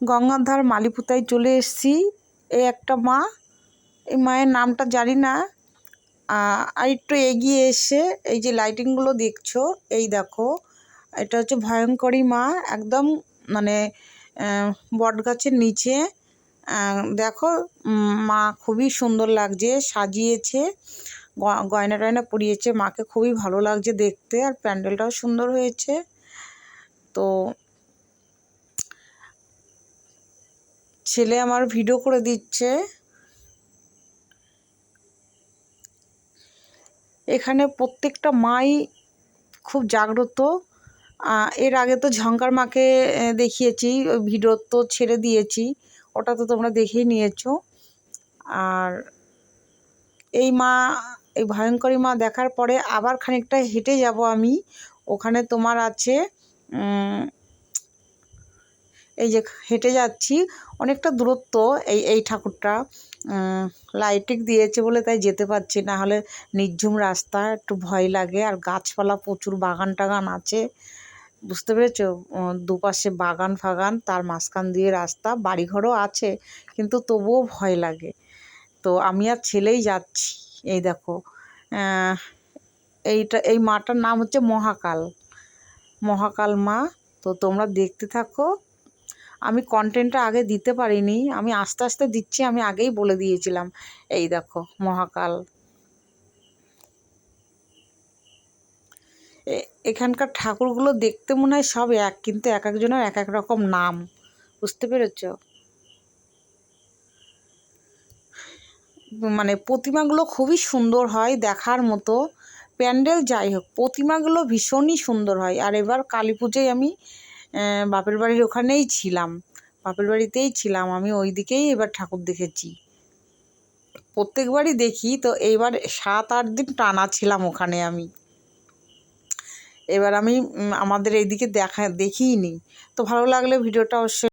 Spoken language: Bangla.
গঙ্গার ধার মালিপুতায় চলে এসেছি। এই একটা মা, এই মায়ের নামটা জানি না। আর একটু এগিয়ে এসে এই যে লাইটিংগুলো দেখছ, এই দেখো, এটা হচ্ছে ভয়ঙ্করী মা, একদম মানে বট গাছের নিচে। দেখো মা খুবই সুন্দর লাগছে, সাজিয়েছে গয়না টয়না পরিয়েছে, মাকে খুবই ভালো লাগছে দেখতে, আর প্যান্ডেলটাও সুন্দর হয়েছে। তো ছেলে আমার ভিডিও করে দিচ্ছে। এখানে প্রত্যেকটা মাই খুব জাগ্রত। এর আগে তো ঝঙ্কার মাকে দেখিয়েছি ওই ভিডিও তো ছেড়ে দিয়েছি। ওটা তো তোমরা দেখেই নিয়েছো। আর এই মা, এই ভয়ঙ্করী মা দেখার পরে আবার খানিকটা হেঁটে যাব আমি। ওখানে তোমার আছে এই যে হেঁটে যাচ্ছি, অনেকটা দূরত্ব এই এই ঠাকুরটা। লাইটিং দিয়েছে বলে তাই যেতে পারছি না। হলে নির্ঝুম রাস্তা, একটু ভয় লাগে। আর গাছপালা প্রচুর, বাগান টাগান আছে। বুঝতে পেরেছ? দুপাশে বাগান ফাগান, তার মাঝখান দিয়ে রাস্তা, বাড়িঘরও আছে, কিন্তু তবুও ভয় লাগে। তো আমি আর ছেলেই যাচ্ছি, এই দেখো। এইটা, এই মাটার নাম হচ্ছে মহাকাল। মহাকাল মা, তো তোমরা দেখতে থাকো। আমি কন্টেন্টটা আগে দিতে পারিনি, আমি আস্তে আস্তে দিচ্ছি, আমি আগেই বলে দিয়েছিলাম। এই দেখো, মহাকাল। এখানকার ঠাকুরগুলো দেখতে মনে হয় সব এক, কিন্তু এক একজনের এক এক রকম নাম। বুঝতে পেরেছ? মানে প্রতিমাগুলো খুবই সুন্দর হয় দেখার মতো। প্যান্ডেল যাই হোক, প্রতিমাগুলো ভীষণই সুন্দর হয়। আর এবার কালী পুজোয় আমি বাপের বাড়ির ওখানেই ছিলাম। বাপের বাড়িতেই ছিলাম। আমি ওই দিকেই এবার ঠাকুর দেখেছি। প্রত্যেকবারই দেখি, তো এইবার সাত, আট দিন টানা ছিলাম ওখানে আমি। এবার আমি আমাদের এইদিকে দেখা দেখিই নি তো ভালো লাগলে ভিডিওটা অবশ্যই